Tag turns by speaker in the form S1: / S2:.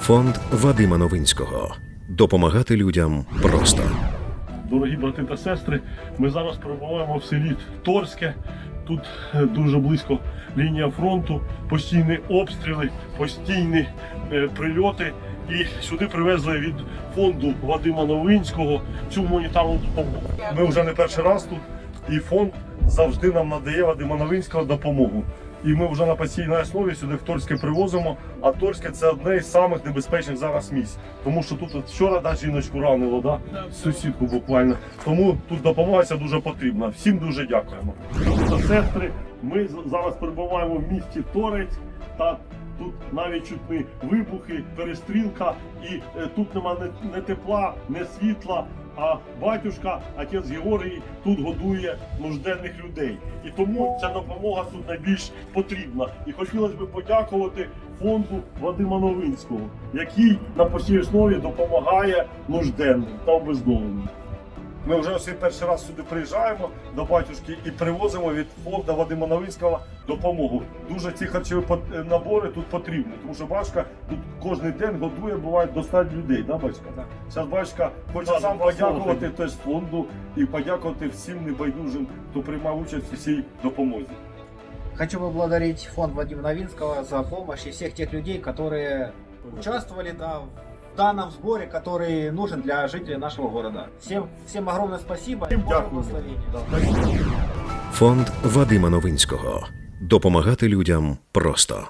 S1: Фонд Вадима Новинського. Допомагати людям просто.
S2: Дорогі брати та сестри, ми зараз перебуваємо в селі Торське. Тут е, дуже близько лінія фронту, постійні обстріли, постійні е, прильоти. І сюди привезли від фонду Вадима Новинського цю гуманітарну допомогу. Ми вже не перший раз тут, і фонд завжди нам надає Вадима Новинського допомогу. І ми вже на постійній основі сюди в Торське привозимо. А Торське це одне із самих небезпечних зараз місць. Тому що тут от вчора да, жіночку ранило, да? сусідку буквально. Тому тут допомога дуже потрібна. Всім дуже дякуємо. Сестри, ми зараз перебуваємо в місті Торець. Та тут навіть чутні вибухи, перестрілка, і е, тут нема не, не тепла, не світла. А батюшка, отець Георгій, тут годує нужденних людей. І тому ця допомога тут найбільш потрібна. І хотілося б подякувати фонду Вадима Новинського, який на постійній основі допомагає нужденним та обездоленим. Ми вже ось перший раз сюди приїжджаємо до батюшки і привозимо від фонду Вадима Новинського допомогу. Дуже ці харчові е, набори тут потрібні, тому що батюшка тут кожен день годує, буває до 100 людей, да? Так. Зараз батюшка хоче сам подякувати теж фонду і подякувати всім небайдужим, хто приймав участь у цій допомозі.
S3: Хочу поблагодарить фонд Вадима Новинского за помощь и всех тех людей, которые участвовали да, в данном сборе, который нужен для жителей нашего города. Всем, всем огромное спасибо Всем
S2: Дякую.
S1: Фонд Вадима Новинського. Допомагати людям просто.